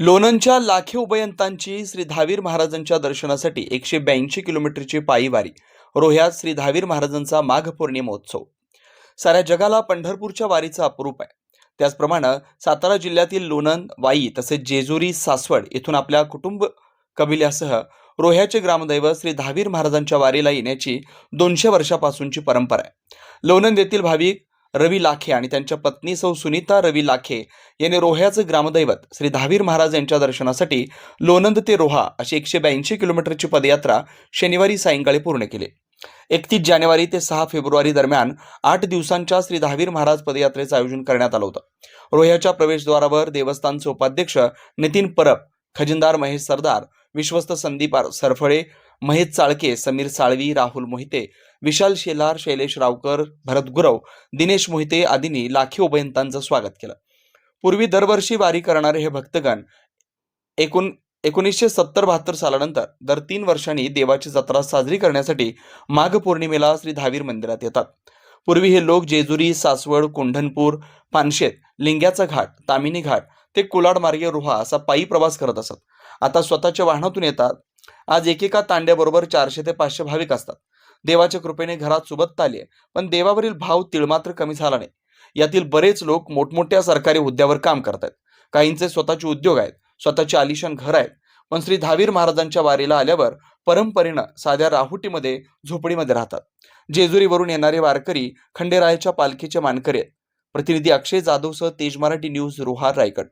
लोणंदच्या लाखे उभयंतांची श्री धावीर महाराजांच्या दर्शनासाठी एकशे ब्याऐंशी किलोमीटरची पायी वारी रोह्यात श्री धावीर महाराजांचा माघ पौर्णिमोत्सव. साऱ्या जगाला पंढरपूरच्या वारीचं अप्रूप आहे. त्याचप्रमाणे सातारा जिल्ह्यातील लोणंद वाई तसेच जेजुरी सासवड येथून आपल्या कुटुंब कबिल्यासह रोह्याचे ग्रामदैवत श्री धावीर महाराजांच्या वारीला येण्याची दोनशे वर्षापासूनची परंपरा आहे. लोणंद येथील भाविक रवी लाखे आणि त्यांच्या पत्नी सौ सुनीता रवी लाखे यांनी रोह्याचं ग्रामदैवत श्री धावीर महाराज यांच्या दर्शनासाठी लोणंद ते रोहा अशी एकशे ब्याऐंशी किलोमीटरची पदयात्रा शनिवारी सायंकाळी पूर्ण केली. एकतीस जानेवारी ते सहा फेब्रुवारी दरम्यान आठ दिवसांच्या श्री धावीर महाराज पदयात्रेचं आयोजन करण्यात आलं होतं. रोह्याच्या प्रवेशद्वारावर देवस्थानचे उपाध्यक्ष नितीन परब खजिनदार महेश सरदार विश्वस्त संदीप आर- सरफळे महेश चाळके समीर साळवी राहुल मोहिते विशाल शेलार शैलेश रावकर भरत गुरव दिनेश मोहिते आदींनी लाखी उभयंतांचं स्वागत केलं. पूर्वी दरवर्षी वारी करणारे हे भक्तगण एकूण एकोणीसशे सत्तर बहात्तर सालानंतर दर तीन वर्षांनी देवाची जत्रा साजरी करण्यासाठी माघ पौर्णिमेला श्री धावीर मंदिरात येतात. पूर्वी हे लोक जेजुरी सासवड कोंढणपूर पानशेत लिंग्याचा घाट तामिनी घाट ते कोलाड मार्गे रोहा असा पायी प्रवास करत असत. आता स्वतःच्या वाहनातून येतात आज एकेका तांड्याबरोबर चारशे ते पाचशे भाविक असतात. देवाच्या कृपेने घरात सुबत्ता आली आहे पण देवावरील भाव तिळमात्र कमी झाला नाही. यातील बरेच लोक मोठमोठ्या सरकारी हुद्द्यावर काम करतात काहींचे स्वतःचे उद्योग आहेत स्वतःचे आलिशान घर आहेत. पण श्री धावीर महाराजांच्या वारीला आल्यावर परंपरेनं साध्या राहुटीमध्ये झोपडीमध्ये राहतात. जेजुरीवरून येणारे वारकरी खंडेरायाच्या पालखीचे मानकरी आहेत. प्रतिनिधी अक्षय जाधवसह तेज मराठी न्यूज रोहार रायगड.